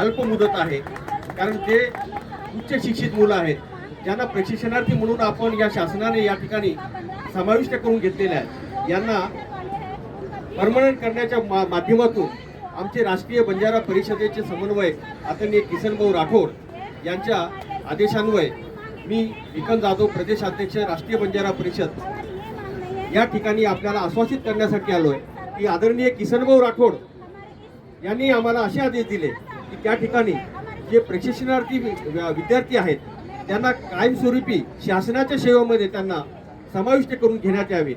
अल्प मुदत आहे. कारण ते उच्च शिक्षित मुलं आहेत ज्यांना प्रशिक्षणार्थी म्हणून आपण या शासनाने या ठिकाणी समाविष्ट करून घेतलेल्या आहेत यांना परमनंट करण्याच्या मा माध्यमातून आमचे राष्ट्रीय बंजारा परिषदेचे समन्वय आदरणीय किसनभाऊ राठोड यांच्या आदेशान्वये मी विकन जाधव प्रदेशाध्यक्ष राष्ट्रीय बंजारा परिषद या ठिकाणी आपल्याला आश्वासित करण्यासाठी आलो आहे की आदरणीय किसनभाऊ राठोड यांनी आम्हाला असे आदेश दिले की त्या ठिकाणी जे प्रशिक्षणार्थी विद्यार्थी आहेत त्यांना कायमस्वरूपी शासनाच्या सेवेमध्ये त्यांना समाविष्ट करून घेण्यात यावे.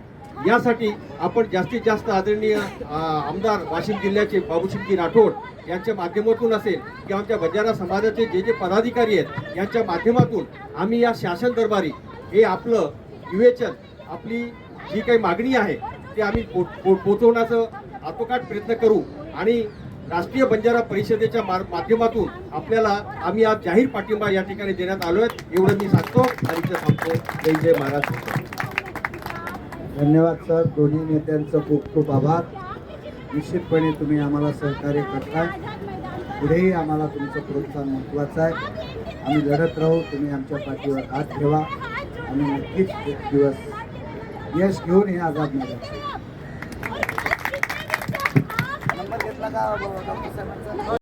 यासाठी आपण जास्तीत जास्त आदरणीय आमदार वाशिम जिल्ह्याचे बाबूशिंगी राठोड यांच्या माध्यमातून असेल किंवा आमच्या बंजारा समाजाचे जे जे पदाधिकारी आहेत यांच्या माध्यमातून आम्ही या शासन दरबारी हे आपलं विवेचन आपली जी काही मागणी आहे ते आम्ही पो पो- पोचवण्याचं आटोकाट प्रयत्न करू आणि राष्ट्रीय बंजारा परिषदेच्या माध्यमातून आपल्याला आम्ही आज जाहीर पाठिंबा या ठिकाणी देण्यात आलो आहे एवढं मी सांगतो आणि इथं जय जय महाराज. धन्यवाद सर. दोन्ही नेत्यांचं खूप खूप आभार. निश्चितपणे तुम्ही आम्हाला सहकार्य करताय. पुढेही आम्हाला तुमचं प्रोत्साहन महत्त्वाचं आहे. आम्ही लढत राहू. तुम्ही आमच्या पाठीवर हात ठेवा. आणि नक्कीच एक दिवस यश घेऊन हे आझाद मैदान Cao đồ lông.